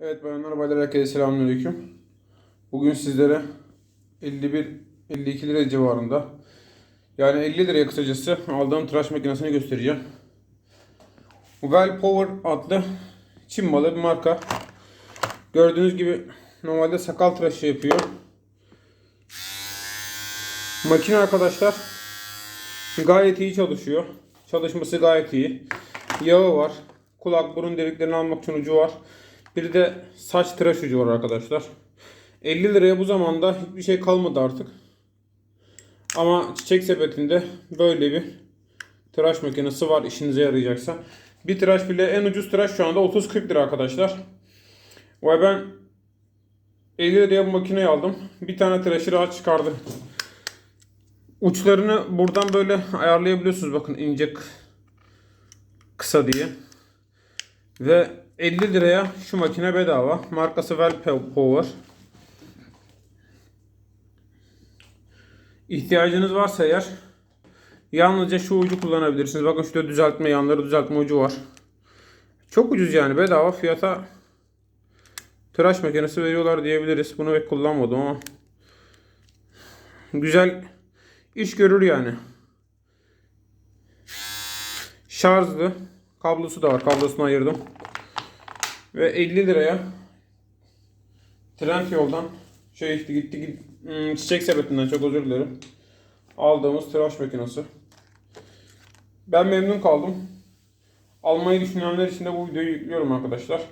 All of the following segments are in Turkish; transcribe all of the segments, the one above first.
Evet bayanlar baylar herkese selamünaleyküm. Bugün sizlere 51 52 lira civarında yani 50 liraya kısacası aldığım tıraş makinesini göstereceğim. Well Power adlı Çin malı bir marka. Gördüğünüz gibi normalde sakal tıraşı yapıyor. Makine arkadaşlar gayet iyi çalışıyor. Çalışması gayet iyi. Yağı var. Kulak burun deliklerini almak için ucu var. Bir de saç tıraş ucu var arkadaşlar. 50 liraya bu zamanda hiçbir şey kalmadı artık. Ama çiçek sepetinde böyle bir tıraş makinesi var işinize yarayacaksa. Bir tıraş bile en ucuz tıraş şu anda 30-40 lira arkadaşlar. Ve ben 50 liraya bu makineyi aldım. Bir tane tıraşı rahat çıkardı. Uçlarını buradan böyle ayarlayabiliyorsunuz. Bakın ince kısa diye. Ve 50 liraya şu makine bedava. Markası Power. İhtiyacınız varsa eğer yalnızca şu ucu kullanabilirsiniz. Bakın şurada düzeltme yanları düzeltme ucu var. Çok ucuz yani bedava fiyata tıraş makinesi veriyorlar diyebiliriz. Bunu pek kullanmadım ama güzel iş görür yani. Şarjlı. Kablosu da var. Kablosunu ayırdım. Ve 50 liraya Trend yoldan şey gitti gitti hmm, çiçek sepetinden çok özür dilerim. Aldığımız tıraş makinesi. Ben memnun kaldım. Almayı düşünenler için de bu videoyu yüklüyorum arkadaşlar.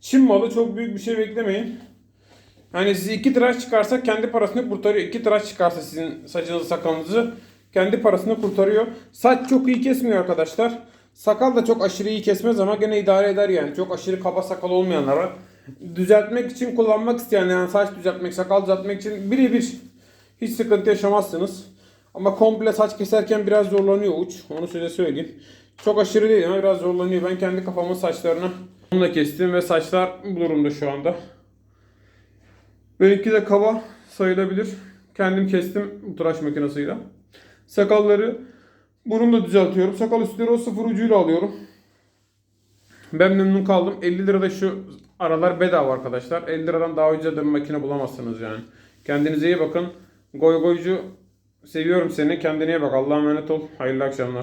Çin malı çok büyük bir şey beklemeyin. Hani size iki tıraş çıkarsa kendi parasını kurtarıyor. İki tıraş çıkarsa sizin saçınızı sakalınızı kendi parasını kurtarıyor. Saç çok iyi kesmiyor arkadaşlar. Sakal da çok aşırı iyi kesmez ama gene idare eder yani. Çok aşırı kaba sakal olmayanlara. Düzeltmek için kullanmak isteyen yani saç düzeltmek, sakal düzeltmek için birebir hiç sıkıntı yaşamazsınız. Ama komple saç keserken biraz zorlanıyor uç. Onu size söyleyeyim. Çok aşırı değil ama biraz zorlanıyor. Ben kendi kafamın saçlarını bununla kestim ve saçlar bu durumda şu anda. Benimki de kaba sayılabilir. Kendim kestim tıraş makinesiyle. Sakalları burunla düzeltiyorum. Sakal üstleri o sıfır ucuyla alıyorum. Ben memnun kaldım. 50 lirada şu aralar bedava arkadaşlar. 50 liradan daha ucuza da bir makine bulamazsınız yani. Kendinize iyi bakın. Goy goycu seviyorum seni. Kendine iyi bak. Allah'a emanet ol. Hayırlı akşamlar.